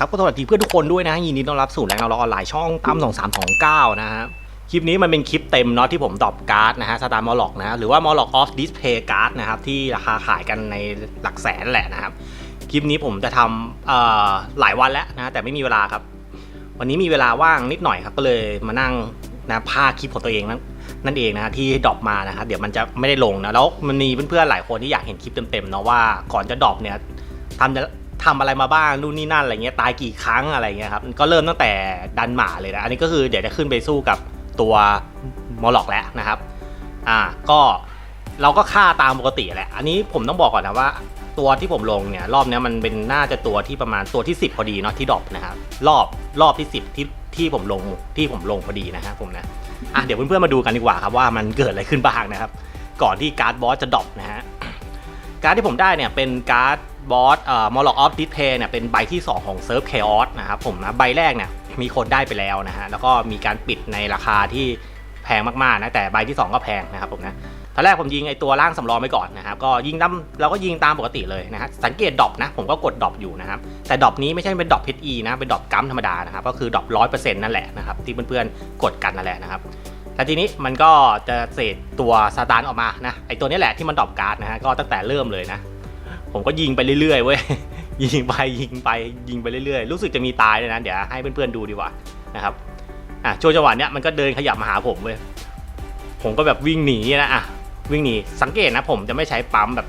ครับก็สวัสดีเพื่อนทุกคนด้วยนะยินดีต้อนรับสู่แรงเราออนไลน์ช่องตั้มสองสามสองเก้านะฮะคลิปนี้มันเป็นคลิปเต็มเนาะที่ผมตอบการ์ดนะฮะสตาร์มอลล็อกนะหรือว่ามอลล็อกออฟดิสเพย์การ์ดนะครับที่ราคาขายกันในหลักแสนแหละนะครับคลิปนี้ผมจะทำหลายวันแล้วนะแต่ไม่มีเวลาครับ วันนี้มีเวลาว่างนิดหน่อยครับก็เลยมานั่งนะภาคลิปของตัวเองนั่นนั่นเองนะฮะที่ดรอปมานะครับเดี๋ยวมันจะไม่ได้ลงนะแล้วมันมีเพื่อนๆหลายคนที่อยากเห็นคลิปเต็มๆเนาะว่าก่อนจะดรอปเนี่ยทำจะ ทำอะไรมาบ้างนู่นนี่นั่นอะไรเงี้ยตายกี่ครั้งอะไรเงี้ยครับก็เริ่มตั้งแต่ดันหมาเลยนะอันนี้ก็คือเดี๋ยวจะขึ้นไปสู้กับตัวมอลล็อกแล้วนะครับอ่าก็เราก็ฆ่าตามปกติแหละ อันนี้ผมต้องบอกก่อนนะว่า ตัวที่ผมลงเนี่ยรอบเนี้ยมันเป็นน่าจะตัวที่ประมาณตัวที่ 10 พอดีเนาะที่ดรอปนะครับรอบรอบที่ 10 ที่ที่ผมลงที่ผมลงพอดีนะครับผมนะอะเดี๋ยวเพื่อนๆมาดูกันดีกว่าครับว่ามันเกิดอะไรขึ้นบ้างนะครับ ก่อนที่การ์ดบอสจะดรอปนะฮะ การ์ดที่ผมได้เนี่ยเป็นการ์ดบอสเอ่อมอลล็อกออฟดิสเพย์เนี่ยเป็นใบที่ 2 ของเซิร์ฟเคออสนะครับผมนะใบแรกเนี่ยมีคนได้ไปแล้วนะฮะแล้วก็มีการปิดในราคาที่แพงมากๆนะแต่ใบที่ 2 ก็แพงนะครับผมนะตอนแรกผมยิงไอตัวล่างสำรองไปก่อนนะครับก็ยิงตามเราก็ยิงตามปกติเลยนะฮะสังเกตดรอปนะผมก็กดดรอปอยู่นะครับแต่ดรอปนี้ไม่ใช่เป็นดรอป HE นะเป็นดรอปกัมธรรมดานะครับก็คือดรอปร้อยเปอร์เซ็นต์นั่นแหละนะครับที่เพื่อนๆกดกันนั่นแหละนะครับ แล้วทีนี้มันก็จะเศษตัวซาตานออกมานะไอตัวนี้แหละที่มันดรอปการ์ดนะฮะก็ตั้งแต่เริ่มเลยนะ ผมก็ยิงไปเรื่อยๆเว้ยยิงไปยิงไปยิงไปเรื่อยๆ รู้สึกจะมีตายเลยนะเดี๋ยวให้เพื่อนๆดูดีกว่านะครับอะช่วงจังหวะเนี้ยมันก็เดินขยับมาหาผมเว้ยผมก็แบบวิ่งหนีนะอะวิ่งหนีสังเกตนะผมจะไม่ใช้ปั๊มแบบ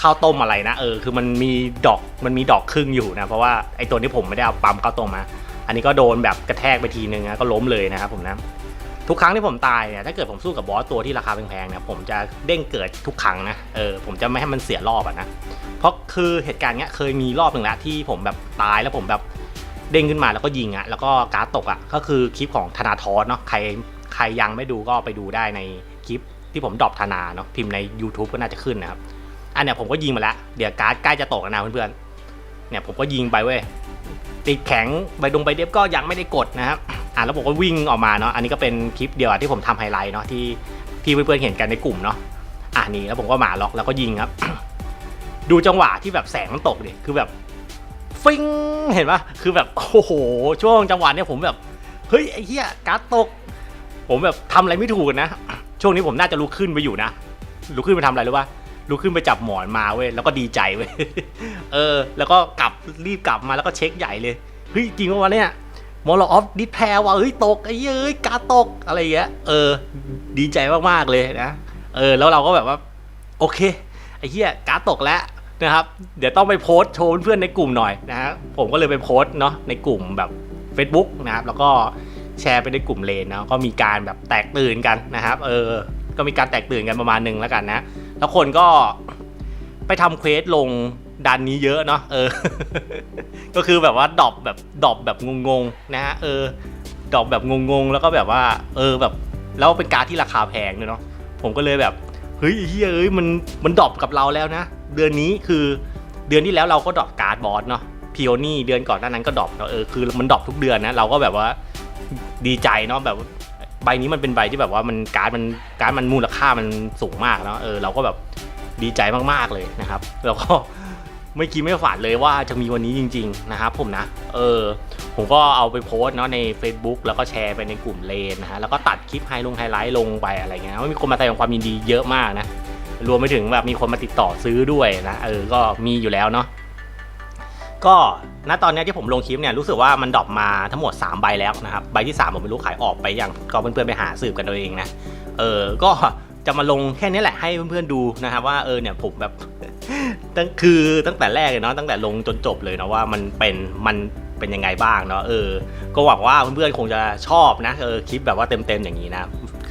ข้าวต้มอะไรนะเออคือมันมีดอกมันมีดอกครึ่งอยู่นะเพราะว่าไอตัวนี้ผมไม่ได้เอาปั๊มข้าวต้มมา อันนี้ก็โดนแบบกระแทกไปทีนึงนะก็ล้มเลยนะครับผมนะ ทุกครั้งที่ผมตายเนี่ยถ้าเกิดผมสู้กับบอสตัวที่ราคาแพงๆเนี่ยผมจะเด้งเกิดทุกครั้งนะเออผมจะไม่ให้มันเสียรอบอะนะเพราะคือเหตุการณ์เนี้ยเคยมีรอบหนึ่งแล้วที่ผมแบบตายแล้วผมแบบเด้งขึ้นมาแล้วก็ยิงอะแล้วก็การ์ดตกอะก็คือคลิปของธนาทรเนาะใครใครยังไม่ดูก็ไปดูได้ในคลิปที่ผมดรอปธนาเนาะพิมพ์ใน YouTube ก็น่าจะขึ้นนะครับอันเนี้ยผมก็ยิงมาแล้วเดี๋ยวการ์ดใกล้จะตกแล้วนะเพื่อนๆเนี่ยผมก็ยิงไปเว้ยติดแข็งใบดงใบเดฟก็ยังไม่ได้กดนะครับ อ่าแล้วผมก็วิ่งออกมาเนาะอันนี้ก็เป็นคลิปเดียวที่ผมทำไฮไลท์เนาะที่ที่เพื่อนๆเห็นกันในกลุ่มเนาะอ่านี่แล้วผมก็หมาล็อกแล้วก็ยิงครับ ดูจังหวะที่แบบแสงมันตกดิคือแบบฟิงเห็นปะคือแบบโอ้โห ช่วงจังหวะเนี้ยผมแบบเฮ้ยไอ้เหี้ยการ์ดตก ผมแบบทำอะไรไม่ถูกนะ ช่วงนี้ผมน่าจะลุกขึ้นไปอยู่นะลุกขึ้นไปทำอะไรรู้ป่ะลุกขึ้นไปจับหมอนมาเว้ยแล้วก็ดีใจเว้ยเออ แล้วก็กลับรีบกลับมาแล้วก็เช็คใหญ่เลยเฮ้ยจริงปะวะเนี่ย มอลออฟดิแพรว่ะเฮ้ยตกไอ้เฮ้ยเอ้ยกาตกอะไรอย่างเงี้ยเออ ดีใจมากๆเลยนะ เออ แล้วเราก็แบบว่า โอเค ไอ้เหี้ยกาตกแล้วนะครับเดี๋ยวต้องไปโพสต์โชว์เพื่อนในกลุ่มหน่อยนะฮะผมก็เลยไปโพสต์เนาะในกลุ่มแบบ Facebook นะครับแล้วก็แชร์ไปในกลุ่มเลนเนาะก็มีการแบบแตกตื่นกันนะครับ เออ ก็มีการแตกตื่นกันประมาณหนึ่งแล้วกันนะ แล้วคนก็ ไปทำเควสลงดันนี้เยอะเนาะเออ ก็คือแบบว่าดอปแบบดอปแบบงงๆนะฮะเออดอปแบบงงๆแล้วก็แบบว่า เออแบบแล้วเป็นการดที่ราคาแพงเนาะผมก็เลยแบบเฮ้ยเฮ้ยเอ้ยมันมันดอปกับเราแล้วนะ เดือนนี้คือเดือนที่แล้วเราก็ดอปการ์ดบอสเนาะพิโอนี่เดือนก่อนหน้านั้นก็ดอปเนาะเออคือมันดอปทุกเดือนนะเราก็แบบว่าดีใจเนาะแบบใบนี้มันเป็นใบที่แบบว่ามันการ์ดมันการ์ดมันมูลค่ามันสูงมากเนาะเออเราก็แบบ ดีใจมากๆเลยนะครับ แล้วก็ไม่คิดไม่ฝันเลยว่าจะมีวันนี้จริง ๆ นะครับผมนะ เออ ผมก็เอาไปโพสเนาะใน Facebook แล้วก็แชร์ไปในกลุ่มเลนนะฮะ แล้วก็ตัดคลิปไฮลงไฮไลท์ลงไปอะไรเงี้ยมีคนมาแสดงความยินดีเยอะมากนะ รวมไปถึงแบบมีคนมาติดต่อซื้อด้วยนะ เออ ก็มีอยู่แล้วเนาะ ก็ณตอนนี้ที่ผมลงคลิปเนี่ยรู้สึกว่ามันดรอปมาทั้งหมด 3 ใบแล้วนะครับ ใบที่ 3 ผมไม่รู้ขายออกไปอยังก็เพื่อนๆไปหาสืบกันเองนะ เออ ก็ จะมาลงแค่นี้แหละให้เพื่อนๆดูนะครับว่าเออเนี่ยผมแบบตั้งคือตั้งแต่แรกเลยเนาะตั้งแต่ลงจนจบเลยนะว่ามันเป็นมันเป็นยังไงบ้างเนาะเออ ก็หวังว่าเพื่อนๆคงจะชอบนะเออคลิปแบบว่าเต็มๆอย่างนี้นะ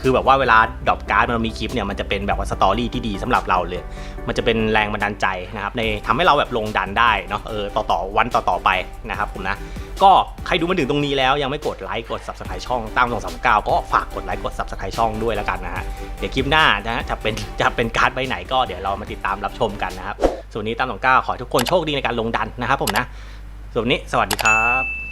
คือแบบว่าเวลาดรอปการ์ดมันมีคลิปเนี่ยมันจะเป็นแบบว่าสตอรี่ที่ดีสำหรับเราเลย มันจะเป็นแรงบันดาลใจนะครับในทำให้เราแบบลงดันได้เนาะเออต่อต่อวันต่อต่อไปนะครับผมนะ ก็ใครดูมาถึงตรงนี้แล้วยังไม่กดไลค์กด subscribe ช่องตามสองสามเก้าก็ฝากกดไลค์กด subscribe ช่องด้วยแล้วกันนะฮะเดี๋ยวคลิปหน้านะฮะจะเป็นจะเป็นการ์ดใบไหนก็เดี๋ยวเรามาติดตามรับชมกันนะครับส่วนนี้ตามสองเก้าขอให้ทุกคนโชคดีในการลงดันนะครับผมนะส่วนนี้สวัสดีครับ